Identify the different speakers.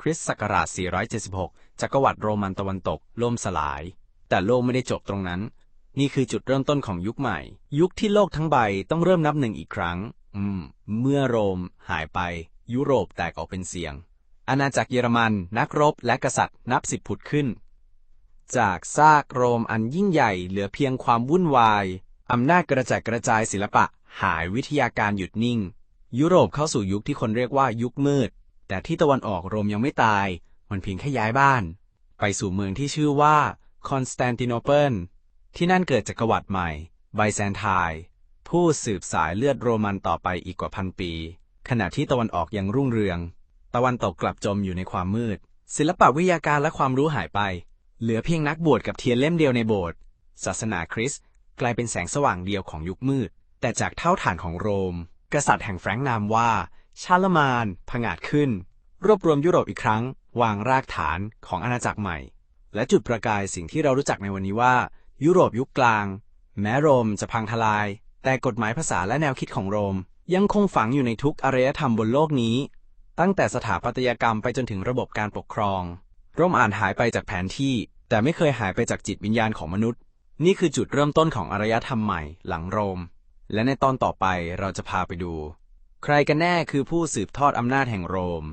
Speaker 1: คริสต์ศักราช 476 จักรวรรดิโรมันตะวันตกล่มสลาย แต่โลกไม่ได้จบตรงนั้น นี่คือจุดเริ่มต้นของยุคใหม่ ยุคที่โลกทั้งใบต้องเริ่มนับหนึ่งอีกครั้ง อืม เมื่อโรมหายไป ยุโรปแตกออกเป็นเสียง อาณาจักรเยอรมัน นักรบและกษัตริย์นับสิบผุดขึ้น จากซากโรมอันยิ่งใหญ่เหลือเพียงความวุ่นวายอำนาจกระจัดกระจายศิลปะ หายวิทยาการหยุดนิ่ง ยุโรปเข้าสู่ยุคที่คนเรียกว่ายุคมืด แต่ที่ตะวันออกโรมยังไม่ตาย มันเพียงแค่ย้ายบ้าน ไปสู่เมืองที่ชื่อว่าคอนสแตนติโนเปิลที่นั่นเกิดจักรวรรดิใหม่ ไบแซนไทน์ผู้สืบสายเลือดโรมันต่อไปอีกกว่าพันปี ขณะที่ตะวันออกยังรุ่งเรือง ตะวันตกกลับจมอยู่ในความมืด ศิลปะวิทยาการและความรู้หายไป เหลือเพียงนักบวชกับเทียนเล่มเดียวในโบสถ์ศาสนาคริสต์กลายเป็นแสงสว่างเดียวของยุคมืด แต่จากเท่าฐานของโรม กษัตริย์แห่งแฟรงก์นามว่า ชาลมานผงาดขึ้น รวบรวมยุโรปอีกครั้ง วางรากฐานของอาณาจักรใหม่ และจุดประกายสิ่งที่เรารู้จักในวันนี้ว่า ยุโรปยุคกลาง แม้โรมจะพังทลาย แต่กฎหมายภาษาและแนวคิดของโรม ยังคงฝังอยู่ในทุกอารยธรรมบนโลกนี้ ตั้งแต่สถาปัตยกรรมไปจนถึงระบบการปกครองร่มอ่านหายไปจากแผนที่ แต่ไม่เคยหายไปจากจิตวิญญาณของมนุษย์ นี่คือจุดเริ่มต้นของอารยธรรมใหม่หลังโรม และในตอนต่อไปเราจะพาไปดู ใครกันแน่คือผู้สืบทอดอำนาจแห่งโรม